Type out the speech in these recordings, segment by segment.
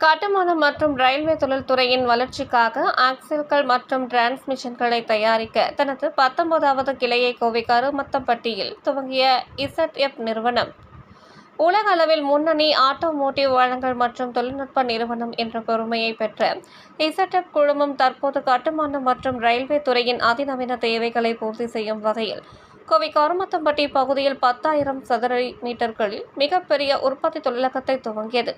கட்டுமானம் மற்றும் ரயில்வே தொழில்துறையின் வளர்ச்சிக்காக ஆக்சில்கள் மற்றும் டிரான்ஸ்மிஷன்களை தயாரிக்க தனது பத்தொன்பதாவது கிளையை கோவை கருமத்தம்பட்டியில் துவங்கிய இசட்எப் நிறுவனம். உலக அளவில் முன்னணி ஆட்டோமோட்டிவ் வளங்கள் மற்றும் தொழில்நுட்ப நிறுவனம் என்ற பெருமையை பெற்ற இசட்எஃப் குழுமம் தற்போது கட்டுமானம் மற்றும் ரயில்வே துறையின் அதிநவீன தேவைகளை பூர்த்தி செய்யும் வகையில் கோவை கருமத்தம்பட்டி பகுதியில் பத்தாயிரம் சதுர மீட்டர்களில் மிகப்பெரிய உற்பத்தி தொழிலகத்தை துவங்கியது.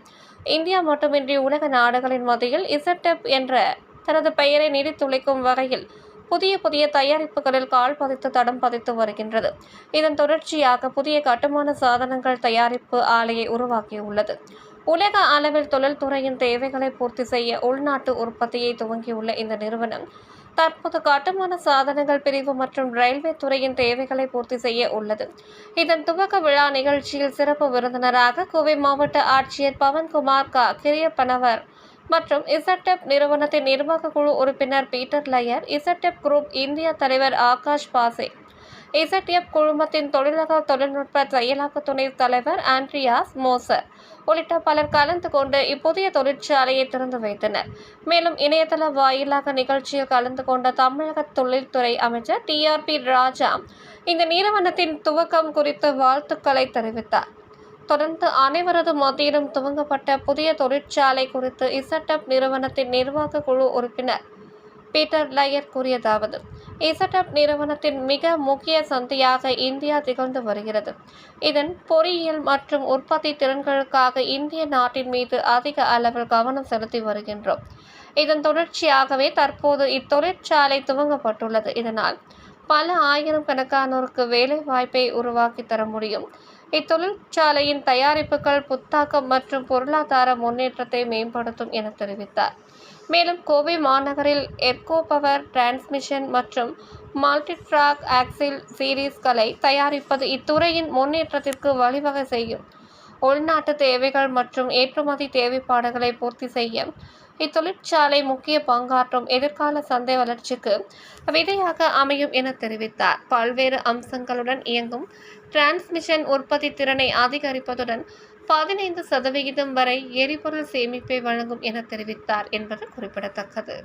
இந்தியா மட்டுமின்றி உலக நாடுகளின் மத்தியில் இசட்டெப் என்ற தனது பெயரை நீடித்துழைக்கும் வகையில் புதிய புதிய தயாரிப்புகளில் கால் பதித்து தடம் பதித்து வருகின்றது. இதன் தொடர்ச்சியாக புதிய கட்டுமான சாதனங்கள் தயாரிப்பு ஆலையை உருவாக்கியுள்ளது. உலக அளவில் தொழில்துறையின் தேவைகளை பூர்த்தி செய்ய உள்நாட்டு உற்பத்தியை துவங்கியுள்ள இந்த நிறுவனம் தற்போது கட்டுமான சாதனங்கள் பிரிவு மற்றும் ரயில்வே துறையின் தேவைகளை பூர்த்தி செய்ய உள்ளது. இதன் துவக்க விழா நிகழ்ச்சியில் சிறப்பு விருந்தினராக கோவை மாவட்ட ஆட்சியர் பவன்குமார் கா. கிரியப்பனவர் மற்றும் இசட்டெப் நிறுவனத்தின் நிர்வாக குழு உறுப்பினர் பீட்டர் லயர் இசட்டெப் குரூப் இந்திய தலைவர் ஆகாஷ் பாசே இசட்எப் குழுமத்தின் தொழிலக தொழில்நுட்ப செயலாக்க துணை தலைவர் ஆண்ட்ரியாஸ் மோசர் உள்ளிட்ட பலர் கலந்து கொண்டு இப்புதிய தொழிற்சாலையை திறந்து வைத்தனர். மேலும் இணையதள வாயிலாக நிகழ்ச்சியில் கலந்து கொண்ட தமிழக தொழில்துறை அமைச்சர் டி. ஆர். பி. ராஜா இந்த நிறுவனத்தின் துவக்கம் குறித்து வாழ்த்துக்களை தெரிவித்தார். தொடர்ந்து அனைவரது மத்தியிலும் துவங்கப்பட்ட புதிய தொழிற்சாலை குறித்து இசட்டப் நிறுவனத்தின் நிர்வாக குழு உறுப்பினர் பீட்டர் லயர் கூறியதாவது இசட்டப் நிறுவனத்தின் மிக முக்கிய சந்தையாக இந்தியா திகழ்ந்து வருகிறது. இதன் பொறியியல் மற்றும் உற்பத்தி திறன்களுக்காக இந்திய நாட்டின் மீது அதிக அளவில் கவனம் செலுத்தி வருகின்றோம். இதன் தொடர்ச்சியாகவே தற்போது இத்தொழிற்சாலை துவங்கப்பட்டுள்ளது. இதனால் பல ஆயிரம் கணக்கானோருக்கு வேலை வாய்ப்பை உருவாக்கி தர முடியும். இத்தொழிற்சாலையின் தயாரிப்புகள் புத்தாக்கம் மற்றும் பொருளாதார முன்னேற்றத்தை மேம்படுத்தும் என தெரிவித்தார். மேலும் கோவை மாநகரில் எர்கோ பவர் டிரான்ஸ்மிஷன் மற்றும் மல்டிட்ராக் ஆக்சில் சீரீஸ்களை தயாரிப்பது இத்துறையின் முன்னேற்றத்திற்கு வழிவகை செய்யும். உள்நாட்டு தேவைகள் மற்றும் ஏற்றுமதி தேவைப்பாடுகளை பூர்த்தி செய்ய இத்தொழிற்சாலை முக்கிய பங்காற்றும் எதிர்கால சந்தை வளர்ச்சிக்கு விதையாக அமையும் என தெரிவித்தார். பல்வேறு அம்சங்களுடன் இயங்கும் டிரான்ஸ்மிஷன் உற்பத்தி திறனை அதிகரிப்பதுடன் பதினைந்து சதவிகிதம் வரை எரிபொருள் சேமிப்பை வழங்கும் என தெரிவித்தார் என்பது குறிப்பிடத்தக்கது.